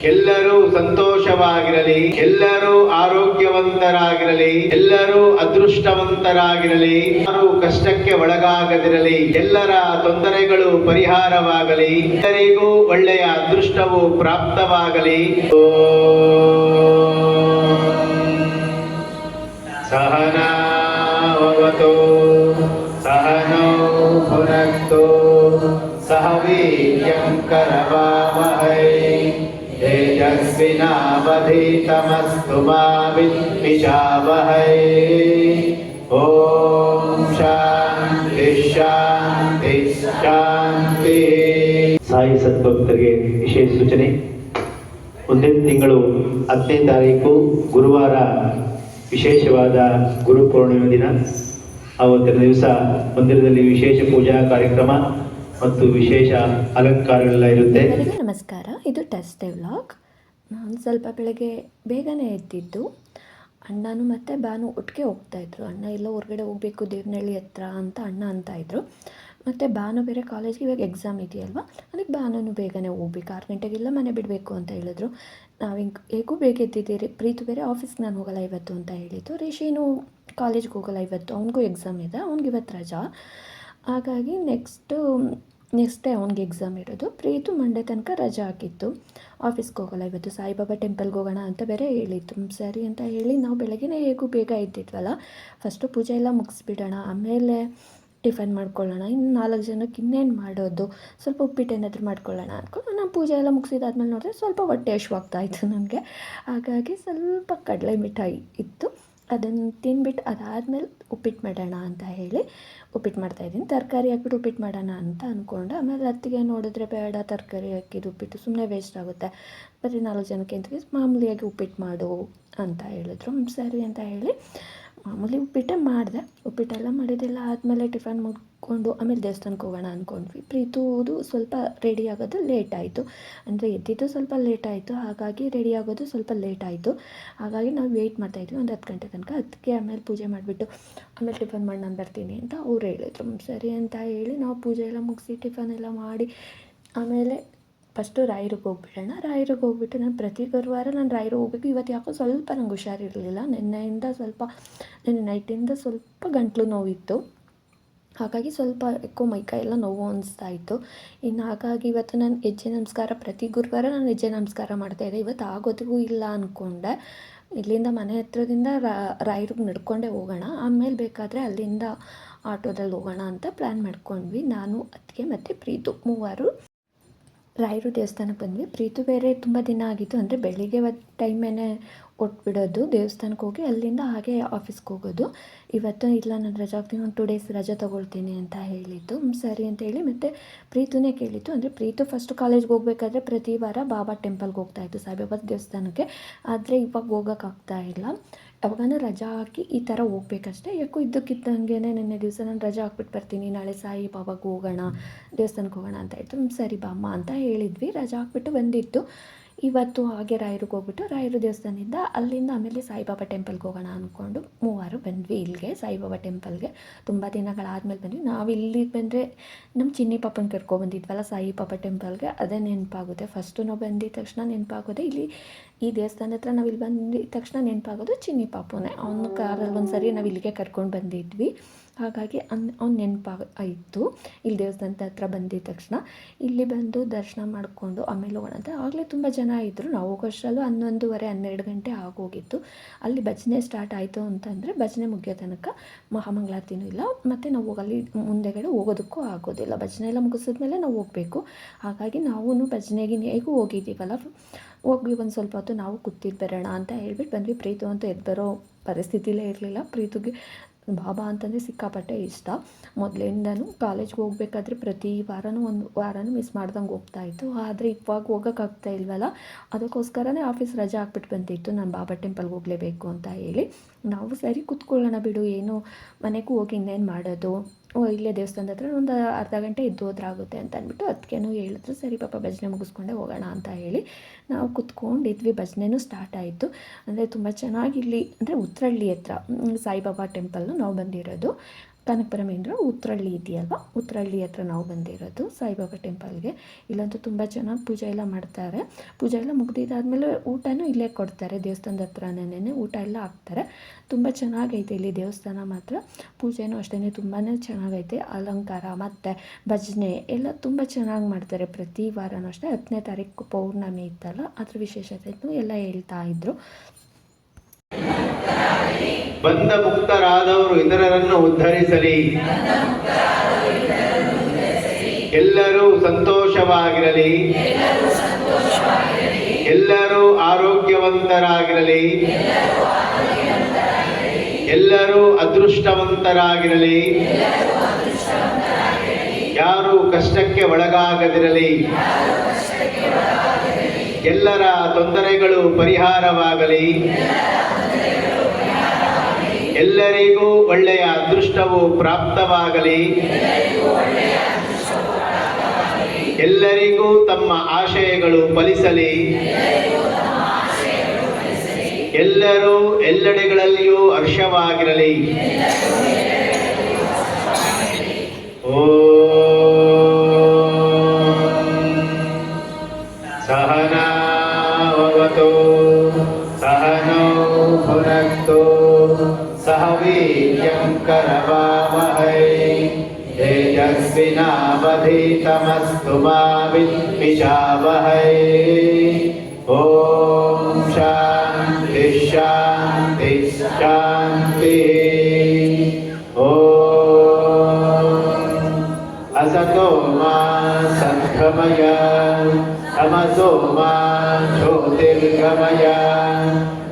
ಎಲ್ಲರೂ ಸಂತೋಷವಾಗಿರಲಿ, ಎಲ್ಲರೂ ಆರೋಗ್ಯವಂತರಾಗಿರಲಿ, ಎಲ್ಲರೂ ಅದೃಷ್ಟವಂತರಾಗಿರಲಿ, ಯಾರು ಕಷ್ಟಕ್ಕೆ ಒಳಗಾಗದಿರಲಿ, ಎಲ್ಲರ ತೊಂದರೆಗಳು ಪರಿಹಾರವಾಗಲಿ, ಎಲ್ಲರಿಗೂ ಒಳ್ಳೆಯ ಅದೃಷ್ಟವು ಪ್ರಾಪ್ತವಾಗಲಿ. ಸಹನಾವತು ಸಹನೋ ಸಹ ವೀರ್ಯಂ तेजस्विनावधीतमस्तु मा विद्विषावहै ॐ ಶಾಂತಿ ಶಾಂತಿ ಶಾಂತಿ ಸಾಯಿ ಸದ್ಭಕ್ತರಿಗೆ ವಿಶೇಷ ಸೂಚನೆ ಮುಂದಿನ ತಿಂಗಳು ಹತ್ತನೇ ತಾರೀಕು ಗುರುವಾರ ವಿಶೇಷವಾದ ಗುರು ಪೂರ್ಣಿಮೆ ದಿನ ಆವತ್ತಿನ ದಿವಸ ಮಂದಿರದಲ್ಲಿ ವಿಶೇಷ ಪೂಜಾ ಕಾರ್ಯಕ್ರಮ ಮತ್ತು ವಿಶೇಷ ಅಲಂಕಾರಗಳೆಲ್ಲ ಇರುತ್ತೆ. ನಮಸ್ಕಾರ. ಇದು ಟೆಸ್ಟ್ ವ್ಲಾಗ್. ನಾನು ಸ್ವಲ್ಪ ಬೆಳಗ್ಗೆ ಬೇಗನೆ ಎದ್ದಿದ್ದು. ಅಣ್ಣನೂ ಮತ್ತು ಬಾನು ಒಟ್ಟಿಗೆ ಹೋಗ್ತಾಯಿದ್ರು ಅಣ್ಣ ಎಲ್ಲ ಹೊರಗಡೆ ಹೋಗಬೇಕು ದೇವನಹಳ್ಳಿ ಹತ್ರ ಅಂತ ಅಣ್ಣ ಅಂತ ಇದ್ರು. ಮತ್ತು ಬಾನು ಬೇರೆ ಕಾಲೇಜ್ಗೆ ಇವಾಗ ಎಕ್ಸಾಮ್ ಇದೆಯಲ್ವ? ಅದಕ್ಕೆ ಬಾನೂ ಬೇಗನೆ ಹೋಗ್ಬೇಕು. ಆರು ಗಂಟೆಗೆಲ್ಲ ಮನೆ ಬಿಡಬೇಕು ಅಂತ ಹೇಳಿದ್ರು. ನಾವು ಹಿಂಗೆ ಹೇಗೂ ಬೇಗ ಎದ್ದಿದ್ದೀರಿ? ಪ್ರೀತು ಬೇರೆ ಆಫೀಸ್ಗೆ ನಾನು ಹೋಗಲ್ಲ ಇವತ್ತು ಅಂತ ಹೇಳಿದ್ದು. ರೇಷೇನು ಕಾಲೇಜ್ಗೆ ಹೋಗಲ್ಲ ಇವತ್ತು. ಅವನಿಗೂ ಎಕ್ಸಾಮ್ ಇದೆ. ಅವ್ನಿಗೆ ಇವತ್ತು ರಜಾ. ಹಾಗಾಗಿ ನೆಕ್ಸ್ಟು ನೆಕ್ಸ್ಟ್ ಡೇ ಅವ್ನಿಗೆ ಎಕ್ಸಾಮ್ ಇರೋದು. ಪ್ರೀತು ಮಂಡೇ ತನಕ ರಜಾ ಹಾಕಿತ್ತು. ಆಫೀಸ್ಗೆ ಹೋಗೋಲ್ಲ, ಇವತ್ತು ಸಾಯಿಬಾಬಾ ಟೆಂಪಲ್ಗೆ ಹೋಗೋಣ ಅಂತ ಬೇರೆ ಹೇಳಿತ್ತು. ಸರಿ ಅಂತ ಹೇಳಿ ನಾವು ಬೆಳಗ್ಗೆನೇ ಹೇಗೂ ಬೇಗ ಇದ್ದಿದ್ವಲ್ಲ ಫಸ್ಟು ಪೂಜೆ ಎಲ್ಲ ಮುಗಿಸ್ಬಿಡೋಣ, ಆಮೇಲೆ ಟಿಫನ್ ಮಾಡ್ಕೊಳ್ಳೋಣ, ಇನ್ನು ನಾಲ್ಕು ಜನಕ್ಕೆ ಇನ್ನೇನು ಮಾಡೋದು? ಸ್ವಲ್ಪ ಉಪ್ಪಿಟ್ಟು ಏನಾದರೂ ಮಾಡ್ಕೊಳ್ಳೋಣ ಅಂದ್ಕೊಂಡು ನಾನು ಪೂಜೆ ಎಲ್ಲ ಮುಗಿಸಿದಾದ್ಮೇಲೆ ನೋಡಿದ್ರೆ ಸ್ವಲ್ಪ ಹೊಟ್ಟೆ ಹಶ್ವಾಗ್ತಾಯಿತ್ತು ನನಗೆ. ಹಾಗಾಗಿ ಸ್ವಲ್ಪ ಕಡಲೆ ಮಿಠಾಯಿ ಇತ್ತು. ಅದನ್ನು ತಿಂದ್ಬಿಟ್ಟು ಅದಾದಮೇಲೆ ಉಪ್ಪಿಟ್ಟು ಮಾಡೋಣ ಅಂತ ಹೇಳಿ ಉಪ್ಪಿಟ್ಟು ಮಾಡ್ತಾಯಿದ್ದೀನಿ ತರಕಾರಿ ಹಾಕ್ಬಿಟ್ಟು ಉಪ್ಪಿಟ್ಟು ಮಾಡೋಣ ಅಂತ ಅಂದ್ಕೊಂಡು ಆಮೇಲೆ ಅತ್ತಿಗೆ ನೋಡಿದ್ರೆ ಬೇಡ, ತರಕಾರಿ ಹಾಕಿದ್ದು ಉಪ್ಪಿಟ್ಟು ಸುಮ್ಮನೆ ವೇಸ್ಟ್ ಆಗುತ್ತೆ. ಬರೀ ನಾಲ್ಕು ಜನಕ್ಕೆ ಅಂತ ಮಾಮೂಲಿಯಾಗಿ ಉಪ್ಪಿಟ್ಟು ಮಾಡು ಅಂತ ಹೇಳಿದ್ರು. ಸರಿ ಅಂತ ಹೇಳಿ ಮಾಮೂಲಿ ಉಪ್ಪಿಟ್ಟೇ ಮಾಡಿದೆ. ಉಪ್ಪಿಟ್ಟೆಲ್ಲ ಮಾಡಿದ್ದೆಲ್ಲ. ಆದಮೇಲೆ ಟಿಫನ್ ಮುಗ್ಕೊಂಡು ಆಮೇಲೆ ದೇವಸ್ಥಾನಕ್ಕೆ ಹೋಗೋಣ ಅಂದ್ಕೊಂಡ್ವಿ ಪ್ರೀತುದು ಸ್ವಲ್ಪ ರೆಡಿ ಆಗೋದು ಲೇಟ್ ಆಯಿತು. ಅಂದರೆ ಎದ್ದಿದ್ದು ಸ್ವಲ್ಪ ಲೇಟ್ ಆಯಿತು. ಹಾಗಾಗಿ ರೆಡಿ ಆಗೋದು ಸ್ವಲ್ಪ ಲೇಟ್ ಆಯಿತು. ಹಾಗಾಗಿ ನಾವು ವೆಯ್ಟ್ ಮಾಡ್ತಾಯಿದ್ವಿ ಒಂದು ಹತ್ತು ಗಂಟೆ ತನಕ. ಅದಕ್ಕೆ ಆಮೇಲೆ ಪೂಜೆ ಮಾಡಿಬಿಟ್ಟು ಆಮೇಲೆ ಟಿಫನ್ ಮಾಡಿ ನಾನು ಬರ್ತೀನಿ ಅಂತ ಅವ್ರು ಹೇಳಿದ್ರು. ಸರಿ ಅಂತ ಹೇಳಿ ನಾವು ಪೂಜೆ ಎಲ್ಲ ಮುಗಿಸಿ ಟಿಫನ್ ಎಲ್ಲ ಮಾಡಿ ಆಮೇಲೆ ಫಸ್ಟು ರಾಯರಿಗೆ ಹೋಗ್ಬಿಡೋಣ. ರಾಯರಿಗೆ ಹೋಗ್ಬಿಟ್ಟು ನಾನು ಪ್ರತಿ ಗುರುವಾರ ನಾನು ರಾಯರು ಹೋಗ್ಬೇಕು. ಇವತ್ತು ಯಾಕೋ ಸ್ವಲ್ಪ ನಂಗೆ ಹುಷಾರಿರಲಿಲ್ಲ. ನಿನ್ನೆಯಿಂದ ಸ್ವಲ್ಪ, ನಿನ್ನೆ ನೈಟಿಂದ ಸ್ವಲ್ಪ ಗಂಟ್ಲು ನೋವಿತ್ತು. ಹಾಗಾಗಿ ಸ್ವಲ್ಪ ಎಕ್ಕೋ ಮೈಕೈ ಎಲ್ಲ ನೋವು ಅನಿಸ್ತಾ ಇತ್ತು. ಇನ್ನು ಹಾಗಾಗಿ ಇವತ್ತು ನಾನು ಹೆಜ್ಜೆ ನಮಸ್ಕಾರ, ಪ್ರತಿ ಗುರುವಾರ ನಾನು ಹೆಜ್ಜೆ ನಮಸ್ಕಾರ ಮಾಡ್ತಾಯಿದ್ದೆ ಇವತ್ತು ಆಗೋದಿಗೂ ಇಲ್ಲ ಅಂದ್ಕೊಂಡೆ ಇಲ್ಲಿಂದ ಮನೆ ಹತ್ರದಿಂದ ರಾಯರಿಗೆ ನಡ್ಕೊಂಡೇ ಹೋಗೋಣ. ಆಮೇಲೆ ಬೇಕಾದರೆ ಅಲ್ಲಿಂದ ಆಟೋದಲ್ಲಿ ಹೋಗೋಣ ಅಂತ ಪ್ಲ್ಯಾನ್ ಮಾಡ್ಕೊಂಡ್ವಿ. ನಾನು, ಅತ್ತಿಗೆ ಮತ್ತು ಪ್ರೀತು ಮೂವರು. ರಾಯರು ದೇವಸ್ಥಾನಕ್ಕೆ ಬಂದ್ವಿ. ಪ್ರೀತು ಬೇರೆ ತುಂಬ ದಿನ ಆಗಿತ್ತು. ಅಂದರೆ ಬೆಳಿಗ್ಗೆ ಟೈಮೇನೆ ಕೊಟ್ಬಿಡೋದು ದೇವಸ್ಥಾನಕ್ಕೆ ಹೋಗಿ ಅಲ್ಲಿಂದ ಹಾಗೆ ಆಫೀಸ್ಗೆ ಹೋಗೋದು. ಇವತ್ತು ಇಲ್ಲ ನಾನು ರಜಾ ಹಾಕ್ತೀನಿ ಒಂದು ಟೂ ಡೇಸ್ ರಜಾ ತೊಗೊಳ್ತೀನಿ ಅಂತ ಹೇಳಿದ್ದು. ಸರಿ ಅಂತ ಹೇಳಿ ಮತ್ತು ಪ್ರೀತುನೇ ಕೇಳಿತ್ತು ಅಂದರೆ ಪ್ರೀತು ಫಸ್ಟು ಕಾಲೇಜ್ಗೆ ಹೋಗ್ಬೇಕಾದ್ರೆ ಪ್ರತಿ ವಾರ ಬಾಬಾ ಟೆಂಪಲ್ಗೆ ಹೋಗ್ತಾಯಿತ್ತು ಸಾಯಿಬಾಬಾ ದೇವಸ್ಥಾನಕ್ಕೆ. ಆದರೆ ಇವಾಗ ಹೋಗೋಕ್ಕಾಗ್ತಾ ಇಲ್ಲ. ಯಾವಾಗಾನ ರಜಾ ಹಾಕಿ ಈ ಥರ ಹೋಗ್ಬೇಕಷ್ಟೇ. ಯಾಕೋ ಇದ್ದಕ್ಕಿದ್ದಂಗೆ ನಿನ್ನೆ ದಿವಸ ನಾನು ರಜಾ ಹಾಕ್ಬಿಟ್ಟು ಬರ್ತೀನಿ ನಾಳೆ ಸಾಯಿ ಬಾಬಾಗೆ ಹೋಗೋಣ ದೇವಸ್ಥಾನಕ್ಕೆ ಹೋಗೋಣ ಅಂತ ಹ್ಮ್, ಸರಿ ಬಾಮ್ಮ ಅಂತ ಹೇಳಿದ್ವಿ. ರಜಾ ಹಾಕ್ಬಿಟ್ಟು ಬಂದಿತ್ತು. ಇವತ್ತು ಹಾಗೆ ರಾಯರಿಗೆ ಹೋಗ್ಬಿಟ್ಟು ರಾಯರು ದೇವಸ್ಥಾನದಿಂದ ಅಲ್ಲಿಂದ ಆಮೇಲೆ ಸಾಯಿಬಾಬಾ ಟೆಂಪಲ್ಗೆ ಹೋಗೋಣ ಅಂದ್ಕೊಂಡು ಮೂವರು ಬಂದ್ವಿ ಇಲ್ಲಿಗೆ, ಸಾಯಿಬಾಬಾ ಟೆಂಪಲ್ಗೆ. ತುಂಬ ದಿನಗಳಾದಮೇಲೆ ಬಂದ್ವಿ. ನಾವು ಇಲ್ಲಿ ಬಂದರೆ ನಮ್ಮ ಚಿನ್ನಿ ಪಾಪನ ಕರ್ಕೊಬಂದಿದ್ವಲ್ಲ ಸಾಯಿಬಾಬಾ ಟೆಂಪಲ್ಗೆ, ಅದೇ ನೆನಪಾಗುತ್ತೆ. ಫಸ್ಟು ನಾವು ಬಂದಿದ ತಕ್ಷಣ ನೆನಪಾಗೋದೆ ಇಲ್ಲಿ ಈ ದೇವಸ್ಥಾನ ಹತ್ರ ನಾವು ಇಲ್ಲಿ ಬಂದಿದ ತಕ್ಷಣ ನೆನಪಾಗೋದು ಚಿನ್ನಿ ಪಾಪುನೇ. ಅವನ ಕಾರಲ್ಲಿ ಒಂದು ಸರಿ ನಾವು ಇಲ್ಲಿಗೆ ಕರ್ಕೊಂಡು ಬಂದಿದ್ವಿ. ಹಾಗಾಗಿ ಅನ್ ಅವ್ನು ನೆನಪಾಗ ಇಲ್ಲಿ ದೇವಸ್ಥಾನದ ಹತ್ರ ಬಂದಿದ ತಕ್ಷಣ ಇಲ್ಲಿ ಬಂದು ದರ್ಶನ ಮಾಡಿಕೊಂಡು ಆಮೇಲೆ ಹೋಗೋಣ ಅಂತ. ಆಗಲೇ ತುಂಬ ಜನ ಇದ್ದರು ನಾವು ಹೋಗೋಷ್ಟರಲ್ಲೂ ಹನ್ನೊಂದುವರೆ, ಹನ್ನೆರಡು ಗಂಟೆ ಆಗೋಗಿತ್ತು. ಅಲ್ಲಿ ಭಜನೆ ಸ್ಟಾರ್ಟ್ ಆಯಿತು ಅಂತಂದರೆ ಭಜನೆ ಮುಗಿಯೋ ತನಕ ಮಹಾಮಂಗಳಾರತಿನೂ ಇಲ್ಲ. ಮತ್ತು ನಾವು ಅಲ್ಲಿ ಮುಂದೆಗಡೆ ಹೋಗೋದಕ್ಕೂ ಆಗೋದಿಲ್ಲ. ಭಜನೆ ಎಲ್ಲ ಮುಗಿಸಿದ್ಮೇಲೆ ನಾವು ಹೋಗಬೇಕು. ಹಾಗಾಗಿ ನಾವು ಭಜನೆಗೆ ಹೇಗೂ ಹೋಗಿದ್ದೀವಲ್ಲ. ಹೋಗಿ ಒಂದು ಸ್ವಲ್ಪ ಹೊತ್ತು ನಾವು ಕೂತಿದ್ದು ಬರೋಣ ಅಂತ ಹೇಳ್ಬಿಟ್ಟು ಬಂದ್ವಿ. ಪ್ರೀತು ಅಂತ ಎದ್ದು ಬರೋ ಪರಿಸ್ಥಿತಿಲೇ ಇರಲಿಲ್ಲ. ಪ್ರೀತುಗೆ ಬಾಬಾ ಅಂತಂದರೆ ಸಿಕ್ಕಾಪಟ್ಟೆ ಇಷ್ಟ. ಮೊದಲಿಂದನೂ ಕಾಲೇಜ್ಗೆ ಹೋಗ್ಬೇಕಾದ್ರೆ ಪ್ರತಿ ವಾರನೂ ಒಂದು ವಾರನೂ ಮಿಸ್ ಮಾಡ್ದಂಗೆ ಹೋಗ್ತಾಯಿತ್ತು ಆದರೆ ಇವಾಗ ಹೋಗೋಕ್ಕಾಗ್ತಾ ಇಲ್ವಲ್ಲ? ಅದಕ್ಕೋಸ್ಕರನೇ ಆಫೀಸ್ ರಜೆ ಹಾಕ್ಬಿಟ್ಟು ಬಂದಿತ್ತು. ನಾನು ಬಾಬಾ ಟೆಂಪಲ್ಗೆ ಹೋಗಲೇಬೇಕು ಅಂತ ಹೇಳಿ. ನಾವು ಸರಿ ಕೂತ್ಕೊಳ್ಳೋಣ ಬಿಡು, ಏನು ಮನೆಗೂ ಹೋಗಿ ಇನ್ನೇನು ಮಾಡೋದು? ಓ, ಇಲ್ಲೇ ದೇವಸ್ಥಾನದ ಹತ್ರ ಒಂದು ಅರ್ಧ ಗಂಟೆ ಇದ್ದು ಹೋದ್ರಾಗುತ್ತೆ ಅಂತ ಅಂದ್ಬಿಟ್ಟು ಅದಕ್ಕೇನು ಹೇಳಿದ್ರು. ಸರಿ ಪಾಪ ಭಜನೆ ಮುಗಿಸ್ಕೊಂಡೆ ಹೋಗೋಣ ಅಂತ ಹೇಳಿ ನಾವು ಕುತ್ಕೊಂಡಿದ್ವಿ ಭಜನೆನೂ ಸ್ಟಾರ್ಟ್ ಆಯಿತು. ಅಂದರೆ ತುಂಬ ಚೆನ್ನಾಗಿ ಇಲ್ಲಿ, ಅಂದರೆ ಉತ್ತರಳ್ಳಿ ಹತ್ರ ಸಾಯಿಬಾಬಾ ಟೆಂಪಲ್ಲು ನಾವು ಬಂದಿರೋದು. ಕನಕಪುರ ಮೇನ್ ರೋಡ್ ಉತ್ರಳ್ಳಿ ಇದೆಯಲ್ವ? ಉತ್ರಳ್ಳಿ ಹತ್ರ ನಾವು ಬಂದಿರೋದು, ಸಾಯಿಬಾಬಾ ಟೆಂಪಲ್ಗೆ. ಇಲ್ಲಂತೂ ತುಂಬ ಚೆನ್ನಾಗಿ ಪೂಜೆ ಎಲ್ಲ ಮಾಡ್ತಾರೆ. ಪೂಜೆ ಎಲ್ಲ ಮುಗ್ದಿದ್ದಾದಮೇಲೆ ಊಟನೂ ಇಲ್ಲೇ ಕೊಡ್ತಾರೆ, ದೇವಸ್ಥಾನದ ಹತ್ರನೇ ಊಟ ಎಲ್ಲ ಹಾಕ್ತಾರೆ. ತುಂಬ ಚೆನ್ನಾಗೈತೆ ಇಲ್ಲಿ ದೇವಸ್ಥಾನ ಮಾತ್ರ. ಪೂಜೆನೂ ಅಷ್ಟೇ ತುಂಬಾ ಚೆನ್ನಾಗೈತೆ. ಅಲಂಕಾರ, ಮತ್ತು ಭಜನೆ ಎಲ್ಲ ತುಂಬ ಚೆನ್ನಾಗಿ ಮಾಡ್ತಾರೆ. ಪ್ರತಿ ವಾರನೂ ಅಷ್ಟೇ ಹತ್ತನೇ ತಾರೀಕು ಪೌರ್ಣಮಿ ಇತ್ತಲ್ಲ, ಅದ್ರ ವಿಶೇಷತೆನೂ ಎಲ್ಲ ಹೇಳ್ತಾ ಇದ್ರು. ಬಂಧ ಮುಕ್ತರಾದವರು ಇತರರನ್ನು ಉದ್ಧರಿಸಲಿ. ಎಲ್ಲರೂ ಸಂತೋಷವಾಗಿರಲಿ. ಎಲ್ಲರೂ ಆರೋಗ್ಯವಂತರಾಗಿರಲಿ. ಎಲ್ಲರೂ ಅದೃಷ್ಟವಂತರಾಗಿರಲಿ. ಯಾರು ಕಷ್ಟಕ್ಕೆ ಒಳಗಾಗದಿರಲಿ. ಎಲ್ಲರ ತೊಂದರೆಗಳು ಪರಿಹಾರವಾಗಲಿ. ಎಲ್ಲರಿಗೂ ಒಳ್ಳೆಯ ಅದೃಷ್ಟವು ಪ್ರಾಪ್ತವಾಗಲಿ. ಎಲ್ಲರಿಗೂ ತಮ್ಮ ಆಶಯಗಳು ಫಲಿಸಲಿ. ಎಲ್ಲರೂ ಎಲ್ಲೆಡೆಗಳಲ್ಲಿಯೂ ಹರ್ಷವಾಗಿರಲಿ. ಓ ಸಹನಾ ಸಹನಾವತೋ वीर्यं करवावहै तेजस्विनावधीतमस्तु मा विद्विषावहै। ॐ शान्ति शान्ति शान्तिः। असतो मा तमसो मा ज्योतिर्गमय।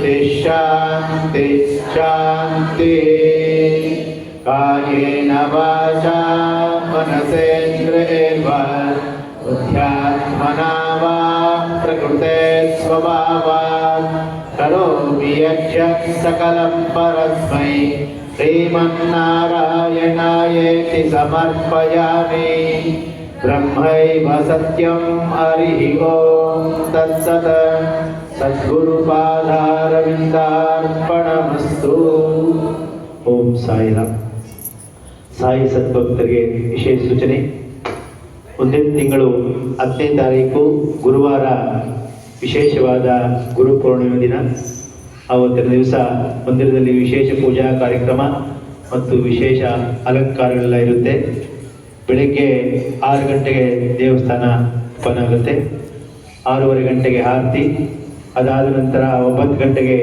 शान्ति शान्तिः कायेन वाचा मनसेन्द्रियेर्वा बुद्ध्यात्मना वा प्रकृते स्वभावात् करोमि यज्ञः सकलं परस्मै श्रीमन्नारायणायेति समर्पयामि ब्रह्मैव सत्यं हरिः ॐ तत्सत् ಸದ್ಗುರುಪಾದಾರವಿಂದಾರ್ಪಣಮಸ್ತು. ಓಂ ಸಾಯಿರಾಮ್. ಸಾಯಿ ಸದ್ಭಕ್ತರಿಗೆ ವಿಶೇಷ ಸೂಚನೆ. ಮುಂದಿನ ತಿಂಗಳು ಹತ್ತನೇ ತಾರೀಕು ಗುರುವಾರ ವಿಶೇಷವಾದ ಗುರು ಪೂರ್ಣಿಮೆ ದಿನ. ಆವತ್ತಿನ ದಿವಸ ಮಂದಿರದಲ್ಲಿ ವಿಶೇಷ ಪೂಜಾ ಕಾರ್ಯಕ್ರಮ ಮತ್ತು ವಿಶೇಷ ಅಲಂಕಾರಗಳೆಲ್ಲ ಇರುತ್ತೆ. ಬೆಳಗ್ಗೆ ಆರು ಗಂಟೆಗೆ ದೇವಸ್ಥಾನ ಓಪನ್ ಆಗುತ್ತೆ. ಆರೂವರೆ ಗಂಟೆಗೆ ಆರತಿ. ಅದಾದ ನಂತರ ಒಂಬತ್ತು ಗಂಟೆಗೆ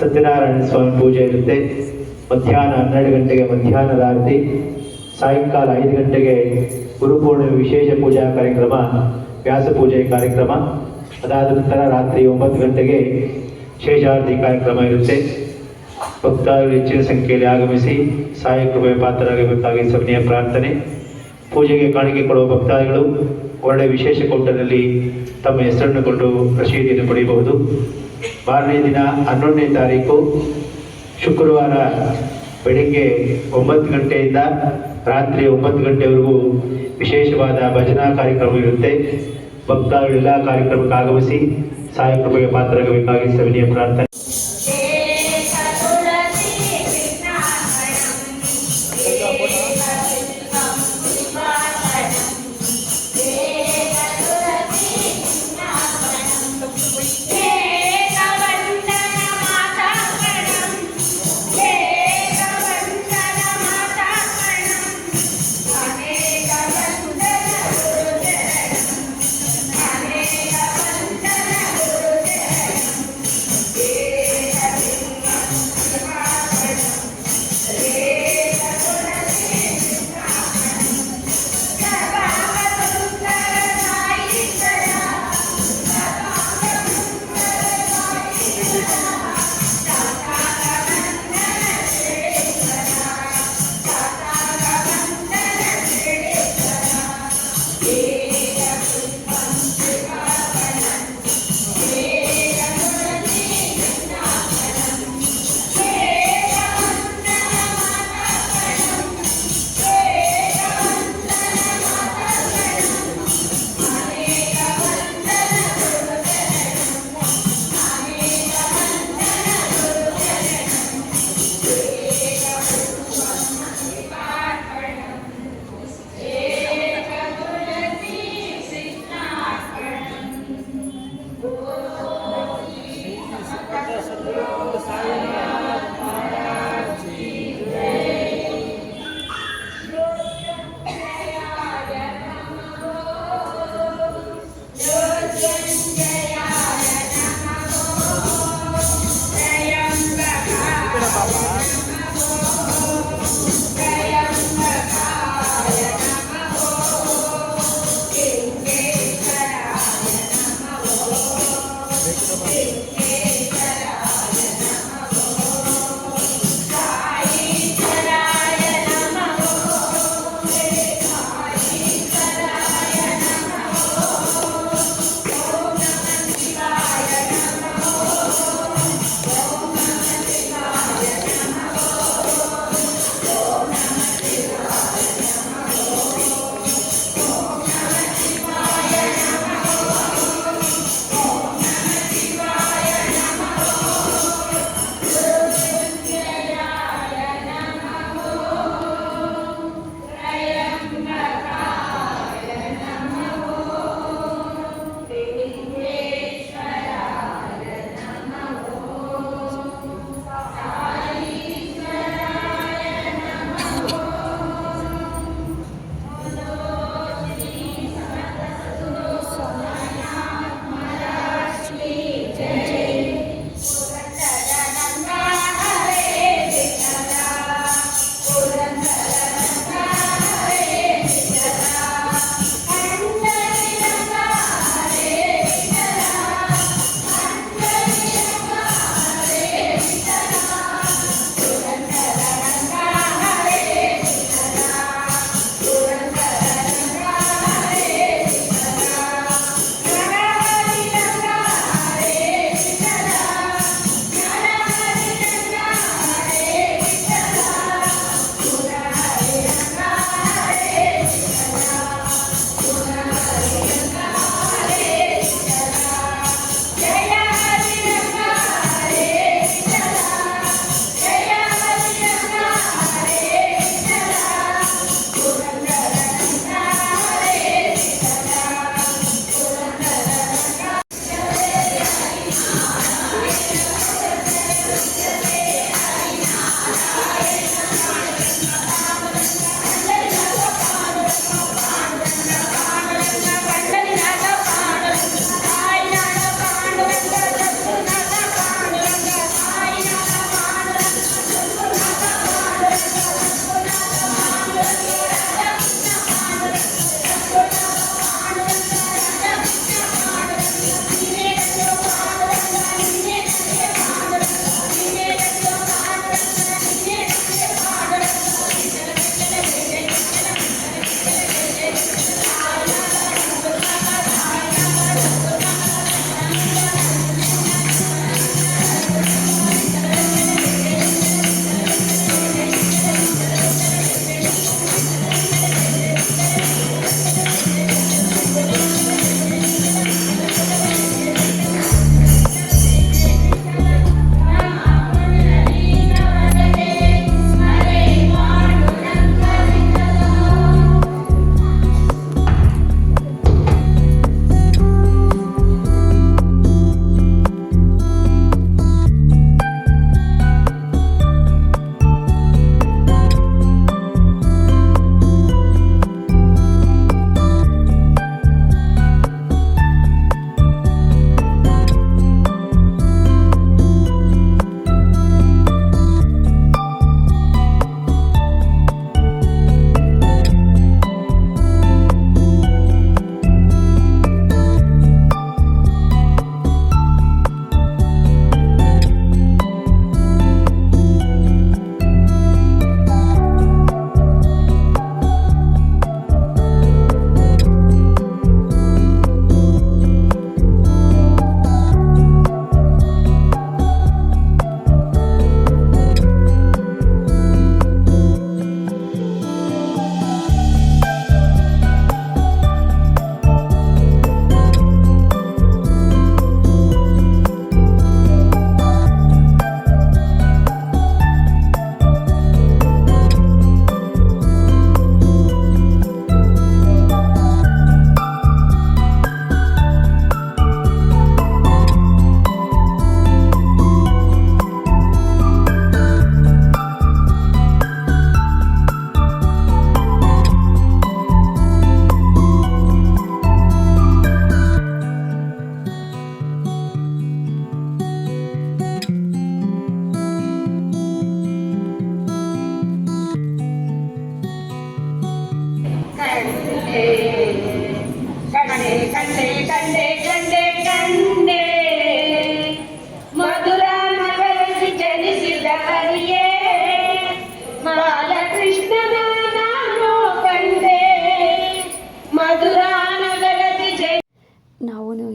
ಸತ್ಯನಾರಾಯಣ ಸ್ವಾಮಿ ಪೂಜೆ ಇರುತ್ತೆ. ಮಧ್ಯಾಹ್ನ ಹನ್ನೆರಡು ಗಂಟೆಗೆ ಮಧ್ಯಾಹ್ನದ ಆರತಿ. ಸಾಯಂಕಾಲ ಐದು ಗಂಟೆಗೆ ಗುರುಪೂರ್ಣಿಮೆ ವಿಶೇಷ ಪೂಜಾ ಕಾರ್ಯಕ್ರಮ, ವ್ಯಾಸ ಪೂಜೆ ಕಾರ್ಯಕ್ರಮ. ಅದಾದ ನಂತರ ರಾತ್ರಿ ಒಂಬತ್ತು ಗಂಟೆಗೆ ಶೇಷಾರತಿ ಕಾರ್ಯಕ್ರಮ ಇರುತ್ತೆ. ಭಕ್ತಾದಿಗಳು ಹೆಚ್ಚಿನ ಸಂಖ್ಯೆಯಲ್ಲಿ ಆಗಮಿಸಿ ಕೃಪೆ ಪಾತ್ರರಾಗಬೇಕಾಗಿ ಸಭೆಯ ಪ್ರಾರ್ಥನೆ. ಪೂಜೆಗೆ ಕಾಣಿಕೆ ಕೊಡುವ ಭಕ್ತಾದಿಗಳು ಒಳ್ಳೆಯ ವಿಶೇಷ ಕೋಟದಲ್ಲಿ ತಮ್ಮ ಹೆಸರನ್ನು ಕೊಂಡು ರಸೀದಿಯನ್ನು ಪಡೆಯಬಹುದು. ಮಾರನೇ ದಿನ ಹನ್ನೊಂದನೇ ತಾರೀಕು ಶುಕ್ರವಾರ ಬೆಳಿಗ್ಗೆ ಒಂಬತ್ತು ಗಂಟೆಯಿಂದ ರಾತ್ರಿ ಒಂಬತ್ತು ಗಂಟೆವರೆಗೂ ವಿಶೇಷವಾದ ಭಜನಾ ಕಾರ್ಯಕ್ರಮ ಇರುತ್ತೆ. ಭಕ್ತಾದಿಗಳೆಲ್ಲ ಕಾರ್ಯಕ್ರಮಕ್ಕೆ ಆಗಮಿಸಿ ಸಾಯಿ ಕೃಪೆಗೆ ಪಾತ್ರರಾಗಬೇಕಾಗಿ ಸವಿನಿಯ ಪ್ರಾರ್ಥನೆ.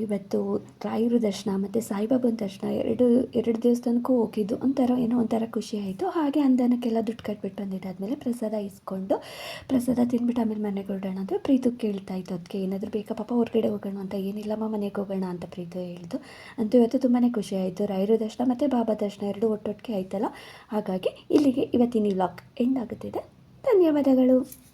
ಇವತ್ತು ರಾಯರ ದರ್ಶನ ಮತ್ತು ಸಾಯಿಬಾಬನ ದರ್ಶನ ಎರಡು ಎರಡು ದೇವಸ್ಥಾನಕ್ಕೂ ಹೋಗಿದ್ದು, ಒಂಥರ ಏನೋ ಒಂಥರ ಖುಷಿ ಆಯಿತು. ಹಾಗೆ ಅಂದನಕ್ಕೆಲ್ಲ ದುಡ್ಡು ಕಟ್ಬಿಟ್ಟು ಬಂದಿದ್ದಾದಮೇಲೆ ಪ್ರಸಾದ ಇಸ್ಕೊಂಡು, ಪ್ರಸಾದ ತಿಂದ್ಬಿಟ್ಟು ಆಮೇಲೆ ಮನೆಗೆ ಹೊರಡೋಣ ಅಂತ ಪ್ರೀತು ಕೇಳ್ತಾ ಇತ್ತು. ಅದಕ್ಕೆ ಏನಾದರೂ ಬೇಕಾ? ಪಾಪ ಹೊರಗಡೆ ಹೋಗೋಣ ಅಂತ ಏನಿಲ್ಲಮ್ಮ ಮನೆಗೆ ಹೋಗೋಣ ಅಂತ ಪ್ರೀತು ಹೇಳಿದ್ದು ಅಂತೂ ಇವತ್ತು ತುಂಬಾ ಖುಷಿ ಆಯಿತು. ರಾಯರ ದರ್ಶನ ಮತ್ತು ಬಾಬಾ ದರ್ಶನ ಎರಡು ಒಟ್ಟೊಟ್ಟಿಗೆ ಆಯ್ತಲ್ಲ? ಹಾಗಾಗಿ ಇಲ್ಲಿಗೆ ಇವತ್ತಿನ ವ್ಲಾಗ್ ಎಂಡ್ ಆಗುತ್ತಿದೆ. ಧನ್ಯವಾದಗಳು.